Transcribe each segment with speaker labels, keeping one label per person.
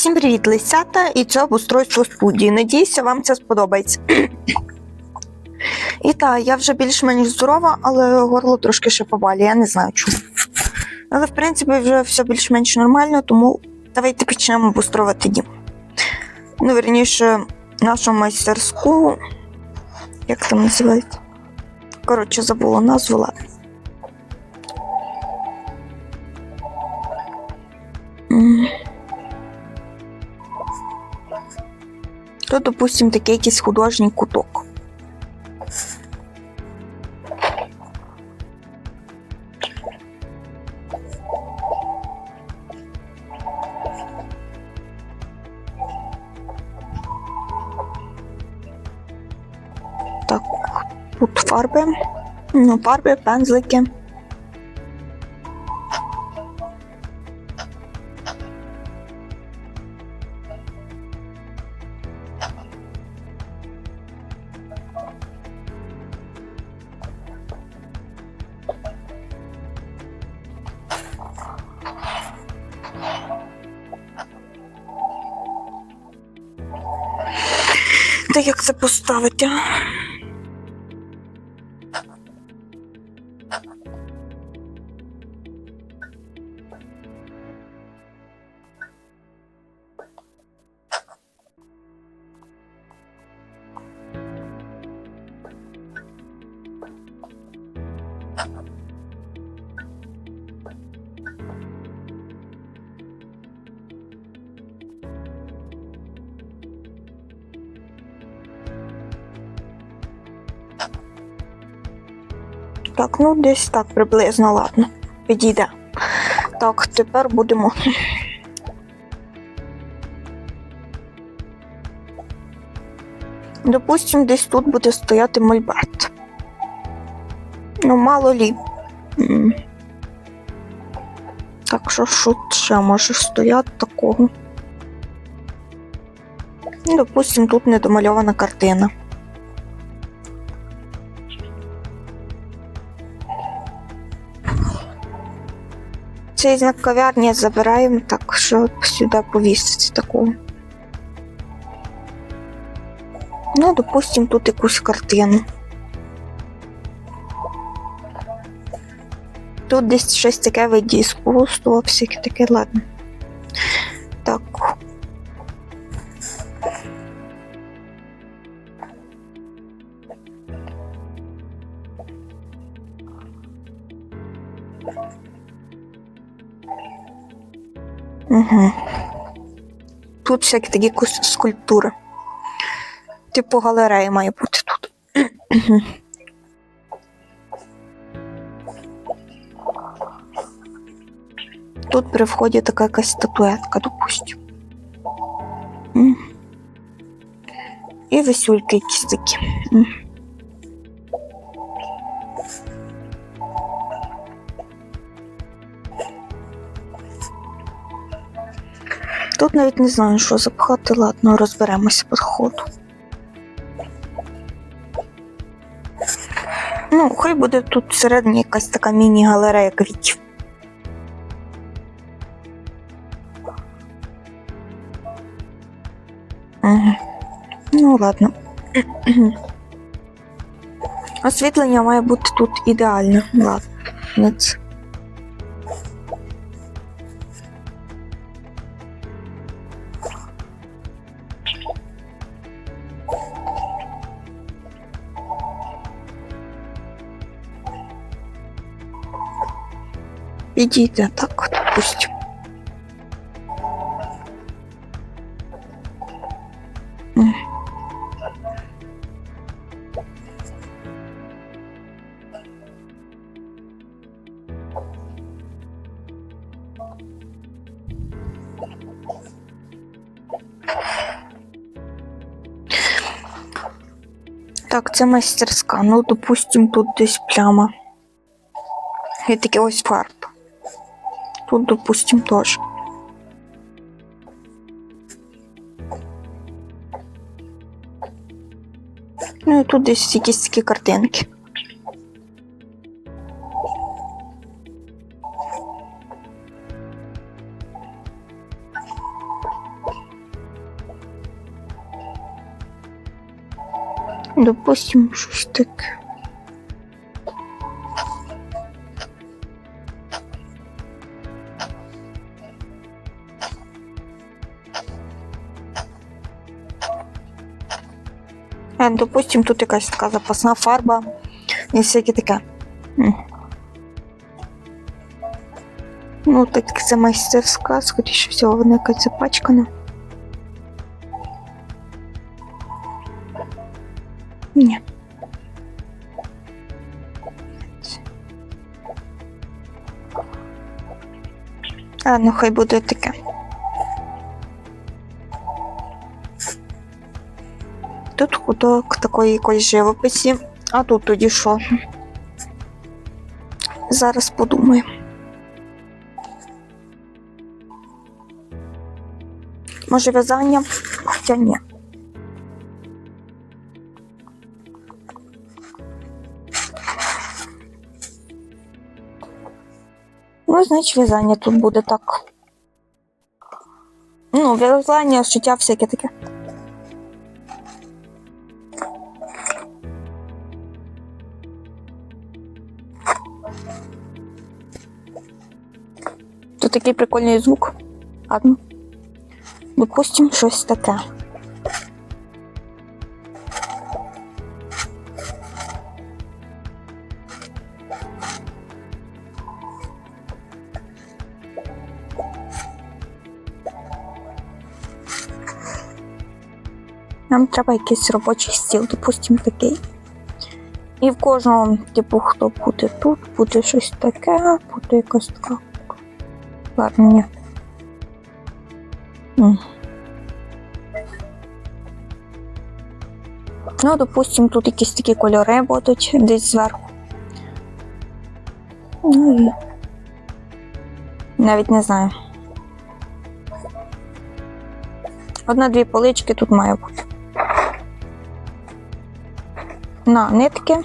Speaker 1: Всім привіт, Лисята, і це обустройство студії. Надіюся, вам це сподобається. І так, я вже більш-менш здорова, але горло трошки ще побалі, я не знаю чому. Але в принципі вже все більш-менш нормально, тому давайте почнемо обустроювати дім. Ну, верніше, нашу майстерську. Як там називається? Коротше, забула назву, ладно. Тут, допустим, такий якийсь художній куток. Так, тут фарби. Ну, фарби, пензлики. Та як це поставити? а? Так, ну десь так приблизно, ладно. Підійде. Так, тепер будемо. Допустим, десь тут буде стояти мольберт. Ну, мало лі. Так що що ще може стояти такого? Ну, Допустим, тут недомальована картина. Цей знак кав'ярні забираємо, так що сюди повісити такого. Ну, допустим, тут якусь картину. Тут десь щось таке виді іскусства, всяке таке, ладно. Так. Угу. Тут всякі такі скульптури. Типу галерея має бути тут. Тут при вході така якась статуетка, допустим. І висюльки якісь такі. Тут навіть не знаю, що запхати, ладно, розберемося по ходу. Ну, хай буде тут всередині якась така міні-галерея квітів. Ну, ладно. Освітлення має бути тут ідеальне. Ладно. Підійде так, допустим. М. Так, це майстерська. Ну, допустим, тут десь пляма. І таке ось фарб. тут, допустим, тоже. Ну и тут есть всякие картинки. Допустим щось таке. Е, Допустим, тут якась така запасна фарба і всяке таке. Ну, так це майстерська, скоріше всього, вона якась запачкана. Ні. А, ну хай буде таке. Тут куток такої якоїсь живописі, а тут тоді що? Зараз подумаю. Може в'язання? Хоча ні. Ну, значить, в'язання тут буде так. Ну, в'язання, шиття всяке таке. Такий прикольний звук. Ладно. Допустим, щось таке. Нам треба якийсь робочий стіл, допустим, такий. І в кожному, типу, хто буде тут, буде щось таке, буде якась така. Ладно, ні. Ну, допустим, тут якісь такі кольори будуть десь зверху. Ну і навіть не знаю. Одна-дві полички тут має бути. На нитки.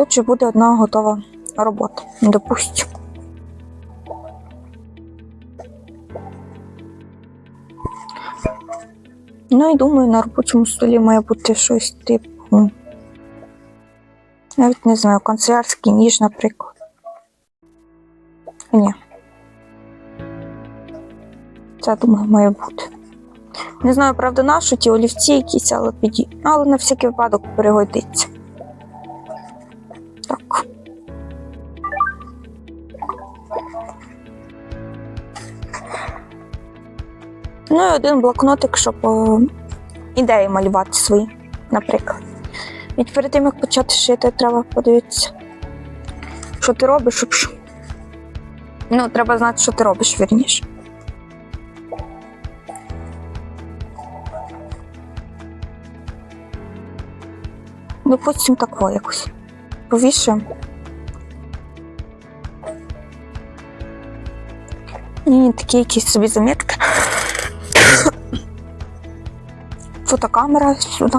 Speaker 1: Тут же буде одна готова робота, допустимо. Ну і думаю, на робочому столі має бути щось типу. Навіть не знаю, канцелярський ніж, наприклад. Ні. Це, думаю, має бути. Не знаю, правда, на ті олівці якісь, але піді. Але на всякий випадок перегодиться. І один блокнотик, щоб е, ідеї малювати свої, наприклад. Ведь перед тим, як почати шити, треба подивитися, що ти робиш, щоб. Ну, треба знати, що ти робиш, вірніше. Допустим, тако якось. Повішуємо. І такі якісь собі замітки. Фотокамера сюди.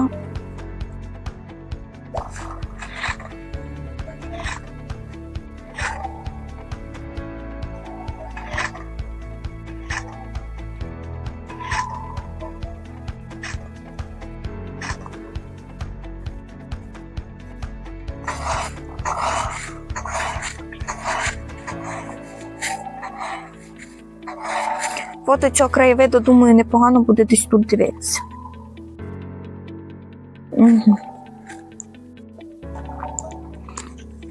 Speaker 1: Фото цього краєвиду, думаю, непогано буде десь тут дивитися. Угу.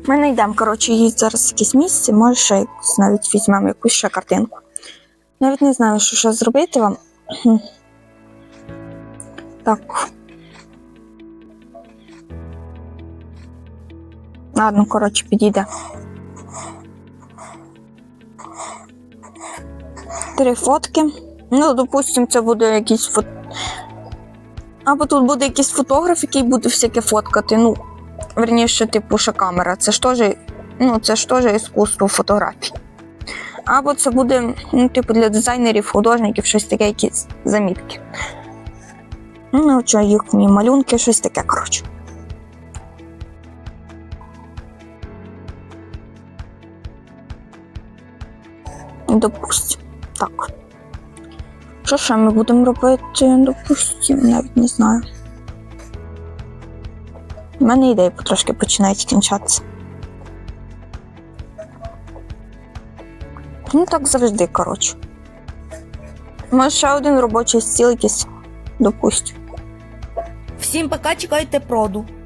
Speaker 1: Ми знайдемо, коротше, їй зараз якесь місце, може ще якусь навіть візьмемо якусь ще картинку. Навіть не знаю, що ще зробити вам. Так. Ладно, коротше, підійде. Три фотки. Ну, допустимо, це буде якийсь фото. Або тут буде якийсь фотограф, який буде всяке фоткати. Ну, верніше, типу, ще камера. Це ж теж, ну, це ж теж іскусство фотографії. Або це буде, ну, типу, для дизайнерів, художників, щось таке, якісь замітки. Ну, що їхні малюнки, щось таке, коротше. Допустим. Так. Що ще ми будемо робити? Допустим, навіть не знаю. У мене ідеї потрошки починають кінчатися. Ну так завжди, коротше. Може, ще один робочий стіл якийсь, допустим.
Speaker 2: Всім пока чекайте проду.